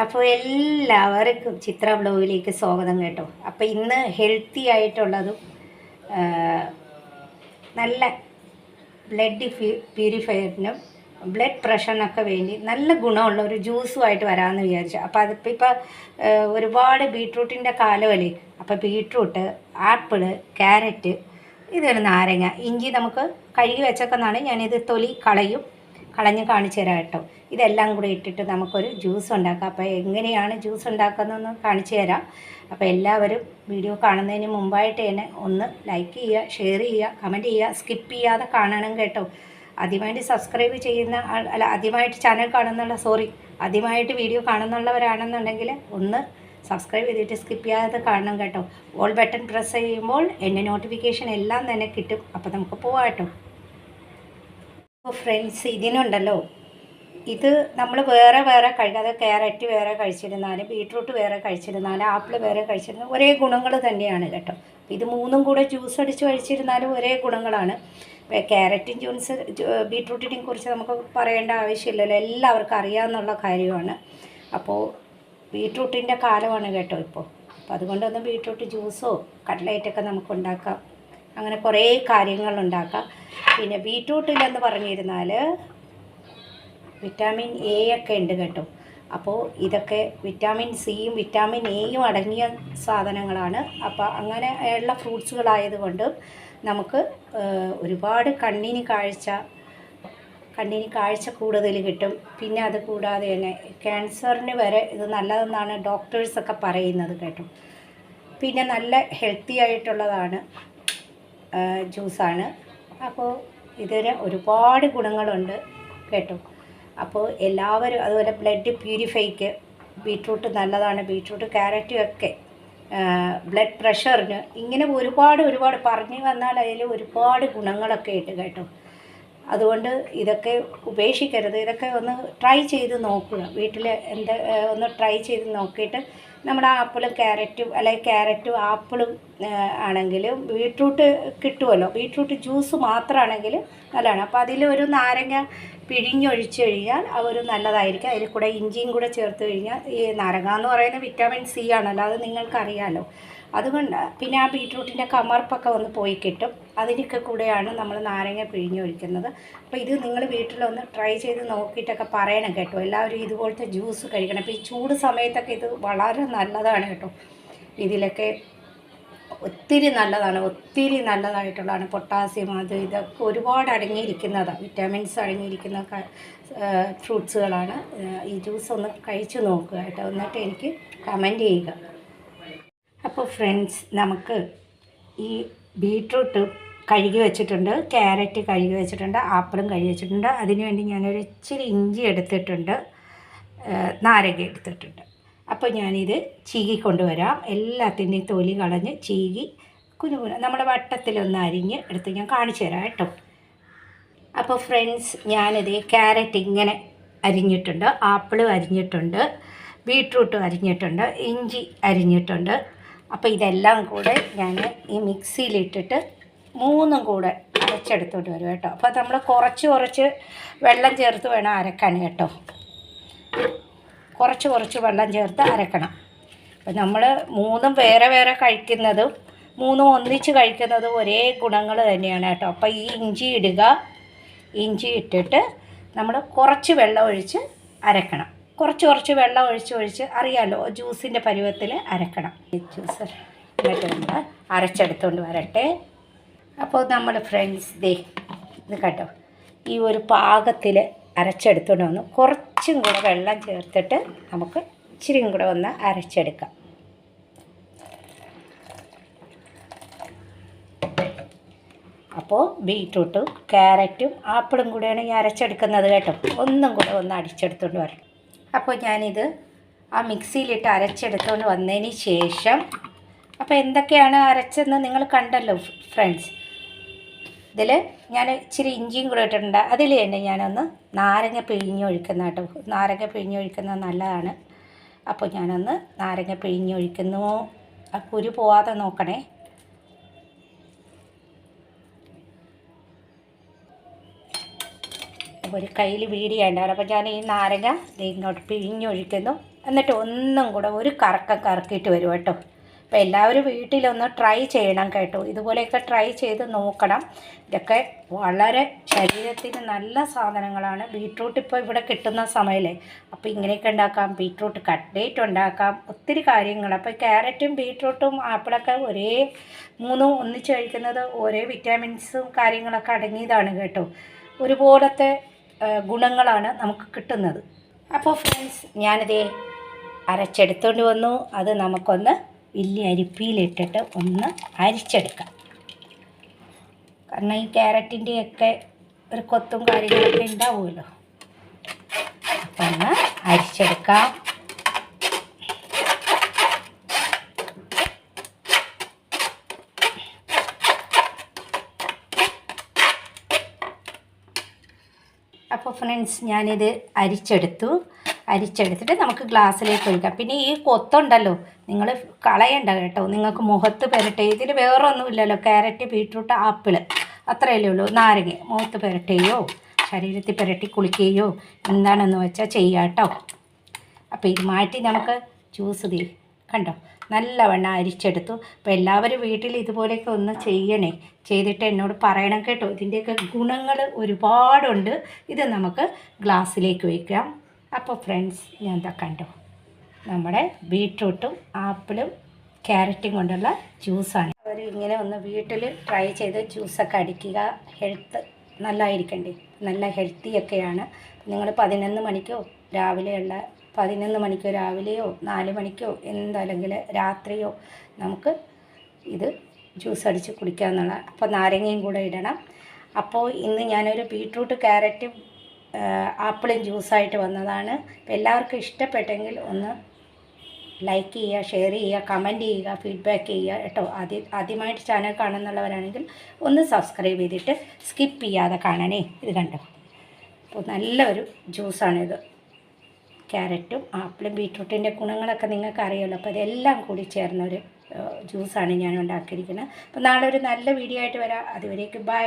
അപ്പോൾ എല്ലാവർക്കും ചിത്ര ബ്ലോഗിലേക്ക് സ്വാഗതം കേട്ടോ. അപ്പോൾ ഇന്ന് ഹെൽത്തി ആയിട്ടുള്ളതും നല്ല ബ്ലഡ് പ്യൂരിഫയറിനും ബ്ലഡ് പ്രഷറിനൊക്കെ വേണ്ടി നല്ല ഗുണമുള്ള ഒരു ജ്യൂസുമായിട്ട് വരാമെന്ന് വിചാരിച്ചു. അപ്പോൾ അതിപ്പോൾ ഇപ്പോൾ ഒരുപാട് ബീട്രൂട്ടിന്റെ കാലമല്ലേ അപ്പോൾ ബീട്രൂട്ട് ആപ്പിൾ ക്യാരറ്റ് ഇതൊരു നാരങ്ങ ഇഞ്ചി നമുക്ക് കഴുകി വെച്ചേക്കുന്നതാണ്. ഞാനിത് തൊലി കളയും. കളഞ്ഞ് കാണിച്ചു തരാം കേട്ടോ. ഇതെല്ലാം കൂടി ഇട്ടിട്ട് നമുക്കൊരു ജ്യൂസ് ഉണ്ടാക്കാം. അപ്പോൾ എങ്ങനെയാണ് ജ്യൂസ് ഉണ്ടാക്കുന്നതെന്ന് കാണിച്ചു തരാം. അപ്പോൾ എല്ലാവരും വീഡിയോ കാണുന്നതിന് മുമ്പായിട്ട് തന്നെ ഒന്ന് ലൈക്ക് ചെയ്യുക ഷെയർ ചെയ്യുക കമന്റ് ചെയ്യുക സ്കിപ്പ് ചെയ്യാതെ കാണണം കേട്ടോ. ആദ്യമായിട്ട് സബ്സ്ക്രൈബ് ചെയ്യുന്ന അല്ല ആദ്യമായിട്ട് ചാനൽ കാണുന്നുള്ള സോറി ആദ്യമായിട്ട് വീഡിയോ കാണുന്നുള്ളവരാണെന്നുണ്ടെങ്കിൽ ഒന്ന് സബ്സ്ക്രൈബ് ചെയ്തിട്ട് സ്കിപ്പ് ചെയ്യാതെ കാണണം കേട്ടോ. ഓൾ ബട്ടൺ പ്രസ് ചെയ്യുമ്പോൾ എന്റെ നോട്ടിഫിക്കേഷൻ എല്ലാം തന്നെ കിട്ടും. അപ്പോൾ നമുക്ക് പോവാം കേട്ടോ. അപ്പോൾ ഫ്രണ്ട്സ് ഇതിനുണ്ടല്ലോ. ഇത് നമ്മൾ വേറെ വേറെ കഴിക്കാതെ ക്യാരറ്റ് വേറെ കഴിച്ചിരുന്നാലും ബീട്രൂട്ട് വേറെ കഴിച്ചിരുന്നാലും ആപ്പിൾ വേറെ കഴിച്ചിരുന്നാൽ ഒരേ ഗുണങ്ങൾ തന്നെയാണ് കേട്ടോ. ഇത് മൂന്നും കൂടെ ജ്യൂസ് അടിച്ച് കഴിച്ചിരുന്നാലും ഒരേ ഗുണങ്ങളാണ്. ക്യാരറ്റും ജ്യൂസ് ബീട്രൂട്ടിനെയും കുറിച്ച് നമുക്ക് പറയേണ്ട ആവശ്യമില്ലല്ലോ. എല്ലാവർക്കും അറിയാമെന്നുള്ള കാര്യമാണ്. അപ്പോൾ ബീട്രൂട്ടിന്റെ കാലമാണ് കേട്ടോ ഇപ്പോൾ അപ്പോൾ അതുകൊണ്ടൊന്ന് ബീട്രൂട്ട് ജ്യൂസോ കട്ട്ലൈറ്റൊക്കെ നമുക്ക് ഉണ്ടാക്കാം. അങ്ങനെ കുറേ കാര്യങ്ങൾ ഉണ്ടാക്കാം. പിന്നെ ബീട്രൂട്ടിലെന്ന് പറഞ്ഞിരുന്നാൽ വിറ്റാമിൻ എ ഒക്കെ ഉണ്ട് കേട്ടോ. അപ്പോൾ ഇതൊക്കെ വിറ്റാമിൻ സിയും വിറ്റാമിൻ എയും അടങ്ങിയ സാധനങ്ങളാണ്. അപ്പോൾ അങ്ങനെ ഉള്ള ഫ്രൂട്ട്സുകളായതുകൊണ്ട് നമുക്ക് ഒരുപാട് കണ്ണിന് കാഴ്ച കണ്ണിന് കാഴ്ച കൂടുതൽ കിട്ടും. പിന്നെ അത് കൂടാതെ തന്നെ ക്യാൻസറിന് വരെ ഇത് നല്ലതെന്നാണ് ഡോക്ടേഴ്സൊക്കെ പറയുന്നത് കേട്ടോ. പിന്നെ നല്ല ഹെൽത്തി ആയിട്ടുള്ളതാണ്. ജ്യൂസാണ്. അപ്പോൾ ഇതിന് ഒരുപാട് ഗുണങ്ങളുണ്ട് കേട്ടോ. അപ്പോൾ എല്ലാവരും അതുപോലെ ബ്ലഡ് പ്യൂരിഫൈക്ക് ബീട്രൂട്ട് നല്ലതാണ്. ബീട്രൂട്ട് ക്യാരറ്റും ഒക്കെ ബ്ലഡ് പ്രഷറിന് ഇങ്ങനെ ഒരുപാട് ഒരുപാട് പറഞ്ഞു വന്നാൽ അതിൽ ഒരുപാട് ഗുണങ്ങളൊക്കെ ഉണ്ട് കേട്ടോ. അതുകൊണ്ട് ഇതൊക്കെ ഉപേക്ഷിക്കരുത്. ഇതൊക്കെ ഒന്ന് ട്രൈ ചെയ്ത് നോക്കുക. വീട്ടിൽ എന്താ ഒന്ന് ട്രൈ ചെയ്ത് നോക്കിയിട്ട് നമ്മുടെ ആപ്പിളും ക്യാരറ്റും അല്ലെങ്കിൽ ക്യാരറ്റും ആപ്പിളും ആണെങ്കിലും ബീട്രൂട്ട് കിട്ടുമല്ലോ ബീട്രൂട്ട് ജ്യൂസ് മാത്രമാണെങ്കിൽ നല്ലതാണ്. അപ്പോൾ അതിൽ ഒരു നാരങ്ങ പിഴിഞ്ഞൊഴിച്ച് കഴിഞ്ഞാൽ അവർ നല്ലതായിരിക്കും. അതിൽ കൂടെ ഇഞ്ചിയും കൂടെ ചേർത്ത് കഴിഞ്ഞാൽ ഈ നാരങ്ങ എന്ന് പറയുന്നത് വിറ്റാമിൻ സി ആണല്ലോ അത് നിങ്ങൾക്കറിയാമല്ലോ അതുകൊണ്ട് പിന്നെ ആ ബീട്രൂട്ടിന്റെ കമർപ്പൊക്കെ ഒന്ന് പോയി കിട്ടും. അതിനൊക്കെ കൂടെയാണ് നമ്മൾ നാരങ്ങ പിഴിഞ്ഞൊഴിക്കുന്നത്. അപ്പോൾ ഇത് നിങ്ങൾ വീട്ടിലൊന്ന് ട്രൈ ചെയ്ത് നോക്കിയിട്ടൊക്കെ പറയണം കേട്ടോ. എല്ലാവരും ഇതുപോലത്തെ ജ്യൂസ് കഴിക്കണം. അപ്പോൾ ഈ ചൂട് സമയത്തൊക്കെ ഇത് വളരെ നല്ലതാണ് കേട്ടോ. ഇതിലൊക്കെ ഒത്തിരി നല്ലതാണ് ഒത്തിരി നല്ലതായിട്ടുള്ളതാണ് പൊട്ടാസ്യം അത് ഇതൊക്കെ ഒരുപാട് അടങ്ങിയിരിക്കുന്നതാണ് വിറ്റാമിൻസ് അടങ്ങിയിരിക്കുന്ന ഫ്രൂട്ട്സുകളാണ്. ഈ ജ്യൂസ് ഒന്ന് കഴിച്ചു നോക്കുക കേട്ടോ. എന്നിട്ട് എനിക്ക് കമന്റ് ചെയ്യുക. അപ്പോൾ ഫ്രണ്ട്സ് നമുക്ക് ഈ ബീട്രൂട്ട് കഴുകി വെച്ചിട്ടുണ്ട് ക്യാരറ്റ് കഴുകി വെച്ചിട്ടുണ്ട് ആപ്പിളും കഴുകി വെച്ചിട്ടുണ്ട്. അതിനുവേണ്ടി ഞാനൊരു ഇച്ചിരി ഇഞ്ചി എടുത്തിട്ടുണ്ട് നാരങ്ങ എടുത്തിട്ടുണ്ട്. അപ്പോൾ ഞാനിത് ചീകി കൊണ്ടുവരാം. എല്ലാത്തിന്റെയും തൊലി കളഞ്ഞ് ചീകി കുഞ്ഞു കുഞ്ഞു നമ്മുടെ വട്ടത്തിലൊന്ന് അരിഞ്ഞ് എടുത്ത് ഞാൻ കാണിച്ചു തരാം കേട്ടോ. അപ്പോൾ ഫ്രണ്ട്സ് ഞാനിത് ക്യാരറ്റ് ഇങ്ങനെ അരിഞ്ഞിട്ടുണ്ട്. ആപ്പിളും അരിഞ്ഞിട്ടുണ്ട്. ബീട്രൂട്ടും അരിഞ്ഞിട്ടുണ്ട്. ഇഞ്ചി അരിഞ്ഞിട്ടുണ്ട്. അപ്പോൾ ഇതെല്ലാം കൂടെ ഞാൻ ഈ മിക്സിയിലിട്ടിട്ട് മൂന്നും കൂടെ അരച്ചെടുത്തോട്ട് വരും കേട്ടോ. അപ്പോൾ നമ്മൾ കുറച്ച് കുറച്ച് വെള്ളം ചേർത്ത് വേണം അരക്കാൻ കേട്ടോ. കുറച്ച് കുറച്ച് വെള്ളം ചേർത്ത് അരക്കണം. അപ്പം നമ്മൾ മൂന്നും വേറെ വേറെ കഴിക്കുന്നതും മൂന്നും ഒന്നിച്ച് കഴിക്കുന്നതും ഒരേ ഗുണങ്ങൾ തന്നെയാണ് കേട്ടോ. അപ്പോൾ ഈ ഇഞ്ചി ഇടുക ഇഞ്ചി ഇട്ടിട്ട് നമ്മൾ കുറച്ച് വെള്ളം ഒഴിച്ച് അരക്കണം. കുറച്ച് കുറച്ച് വെള്ളം ഒഴിച്ച് ഒഴിച്ച് അറിയാമല്ലോ ജ്യൂസിന്റെ പരുവത്തിൽ അരക്കണം. ജ്യൂസ് എന്നിട്ട് നമ്മൾ അരച്ചെടുത്തുകൊണ്ട് വരട്ടെ. അപ്പോൾ നമ്മൾ ഫ്രണ്ട്സ് ദേ ഇത് കേട്ടോ ഈ ഒരു പാകത്തിൽ അരച്ചെടുത്തുകൊണ്ട് വന്ന്. കുറച്ചും കൂടെ വെള്ളം ചേർത്തിട്ട് നമുക്ക് ഇച്ചിരിയും കൂടെ ഒന്ന് അരച്ചെടുക്കാം. അപ്പോൾ ബീട്രൂട്ടും ക്യാരറ്റും ആപ്പിളും കൂടെയാണ് ഈ അരച്ചെടുക്കുന്നത് കേട്ടോ. ഒന്നും കൂടെ ഒന്ന് അടിച്ചെടുത്തുകൊണ്ട് വരണം. അപ്പോൾ ഞാനിത് ആ മിക്സിയിലിട്ട് അരച്ചെടുത്തുകൊണ്ട് വന്നതിന് ശേഷം അപ്പോൾ എന്തൊക്കെയാണ് അരച്ചെന്ന് നിങ്ങൾ കണ്ടല്ലോ ഫ്രണ്ട്സ്. ഇതിൽ ഞാൻ ഇച്ചിരി ഇഞ്ചിയും കൂടെ ഇട്ടിട്ടുണ്ട്. അതിൽ തന്നെ ഞാനൊന്ന് നാരങ്ങ പിഴിഞ്ഞൊഴിക്കുന്ന കേട്ടോ. നാരങ്ങ പിഴിഞ്ഞൊഴിക്കുന്നത് നല്ലതാണ്. അപ്പോൾ ഞാനൊന്ന് നാരങ്ങ പിഴിഞ്ഞൊഴിക്കുന്നു ആ കുരു പോവാതെ നോക്കണേ. ഒരു കയ്യിൽ വീടിയുണ്ടാവും അപ്പോൾ ഞാൻ ഈ നാരങ്ങ ഇങ്ങോട്ട് പിഴിഞ്ഞൊഴിക്കുന്നു എന്നിട്ട് ഒന്നും കൂടെ ഒരു കറക്കം കറക്കിയിട്ട് വരും കേട്ടോ. അപ്പോൾ എല്ലാവരും വീട്ടിലൊന്ന് ട്രൈ ചെയ്യണം കേട്ടോ. ഇതുപോലെയൊക്കെ ട്രൈ ചെയ്ത് നോക്കണം. ഇതൊക്കെ വളരെ ശരീരത്തിന് നല്ല സാധനങ്ങളാണ്. ബീട്രൂട്ട് ഇപ്പോൾ ഇവിടെ കിട്ടുന്ന സമയമല്ലേ അപ്പോൾ ഇങ്ങനെയൊക്കെ ഉണ്ടാക്കാം. ബീട്രൂട്ട് കട്ട്ലേറ്റ് ഉണ്ടാക്കാം. ഒത്തിരി കാര്യങ്ങൾ അപ്പോൾ ക്യാരറ്റും ബീട്രൂട്ടും ആപ്പിളൊക്കെ ഒരേ മൂന്നും ഒന്നിച്ച് കഴിക്കുന്നത് ഒരേ വിറ്റാമിൻസും കാര്യങ്ങളൊക്കെ അടങ്ങിയതാണ് കേട്ടോ. ഒരുപോലത്തെ ഗുണങ്ങളാണ് നമുക്ക് കിട്ടുന്നത്. അപ്പോൾ ഫ്രണ്ട്സ് ഞാനിതേ അരച്ചെടുത്തുകൊണ്ട് വന്നു. അത് നമുക്കൊന്ന് വലിയ അരിപ്പിയിലിട്ടിട്ട് ഒന്ന് അരിച്ചെടുക്കാം. കാരണം ഈ ക്യാരറ്റിന്റെയൊക്കെ ഒരു കൊത്തും കാര്യങ്ങളൊക്കെ ഉണ്ടാവുമല്ലോ. അപ്പം ഒന്ന് അരിച്ചെടുക്കാം. അപ്പോൾ ഫ്രണ്ട്സ് ഞാനിത് അരിച്ചെടുത്തു. അരിച്ചെടുത്തിട്ട് നമുക്ക് ഗ്ലാസ്സിലേക്ക് ഒഴിക്കാം. പിന്നെ ഈ കൊത്തുണ്ടല്ലോ നിങ്ങൾ കളയണ്ട കേട്ടോ. നിങ്ങൾക്ക് മുഖത്ത് പുരട്ടെ ഇതിൽ വേറെ ഒന്നുമില്ലല്ലോ ക്യാരറ്റ് ബീട്രൂട്ട് ആപ്പിൾ അത്രയല്ലേ ഉള്ളൂ. നാരങ്ങ മുഖത്ത് പുരട്ടുകയോ ശരീരത്തിൽ പുരട്ടി കുളിക്കുകയോ എന്താണെന്ന് വെച്ചാൽ ചെയ്യാം കേട്ടോ. അപ്പോൾ ഇത് മാറ്റി നമുക്ക് ജ്യൂസ് തീ കണ്ടോ? നല്ലവണ്ണം അരിച്ചെടുത്തു. അപ്പോൾ എല്ലാവരും വീട്ടിൽ ഇതുപോലെയൊക്കെ ഒന്ന് ചെയ്യണേ. ചെയ്തിട്ട് എന്നോട് പറയണം കേട്ടോ. ഇതിന്റെയൊക്കെ ഗുണങ്ങൾ ഒരുപാടുണ്ട്. ഇത് നമുക്ക് ഗ്ലാസ്സിലേക്ക് വയ്ക്കാം അപ്പോൾ ഫ്രണ്ട്സ് ഞാൻ എന്താ കണ്ടു? നമ്മുടെ ബീട്രൂട്ടും ആപ്പിളും ക്യാരറ്റും കൊണ്ടുള്ള ജ്യൂസാണ്. അവർ ഇങ്ങനെ ഒന്ന് വീട്ടിൽ ട്രൈ ചെയ്ത് ജ്യൂസൊക്കെ അടിക്കുക. ഹെൽത്ത് നല്ലതായിരിക്കണ്ടേ? നല്ല ഹെൽത്തി ഒക്കെയാണ് നിങ്ങൾ പതിനൊന്ന് മണിക്കോ രാവിലെയുള്ള പതിനൊന്ന് മണിക്കോ രാവിലെയോ നാല് മണിക്കോ എന്തല്ലെങ്കിൽ രാത്രിയോ നമുക്ക് ഇത് ജ്യൂസ് അടിച്ച് കുടിക്കാമെന്നുള്ള അപ്പോൾ നാരങ്ങയും കൂടെ ഇടണം. അപ്പോൾ ഇന്ന് ഞാനൊരു ബീട്രൂട്ട് ക്യാരറ്റും ആപ്പിളും ജ്യൂസായിട്ട് വന്നതാണ്. എല്ലാവർക്കും ഇഷ്ടപ്പെട്ടെങ്കിൽ ഒന്ന് ലൈക്ക് ചെയ്യുക ഷെയർ ചെയ്യുക കമന്റ് ചെയ്യുക ഫീഡ്ബാക്ക് ചെയ്യുക കേട്ടോ. ആദ്യ ആദ്യമായിട്ട് ചാനൽ കാണുന്നുള്ളവരാണെങ്കിൽ ഒന്ന് സബ്സ്ക്രൈബ് ചെയ്തിട്ട് സ്കിപ്പ് ചെയ്യാതെ കാണണേ. ഇത് കണ്ടോ? അപ്പോൾ നല്ലൊരു ജ്യൂസാണിത്. ക്യാരറ്റും ആപ്പിളും ബീട്രൂട്ടിന്റെ ഗുണങ്ങളൊക്കെ നിങ്ങൾക്ക് അറിയാമല്ലോ അപ്പോൾ ഇതെല്ലാം കൂടി ചേർന്നൊരു ജ്യൂസാണ് ഞാൻ ഉണ്ടാക്കിയിരിക്കുന്നത് അപ്പോൾ നാളെ ഒരു നല്ല വീഡിയോ ആയിട്ട് വരാം. അതുവരേക്ക് ബൈ.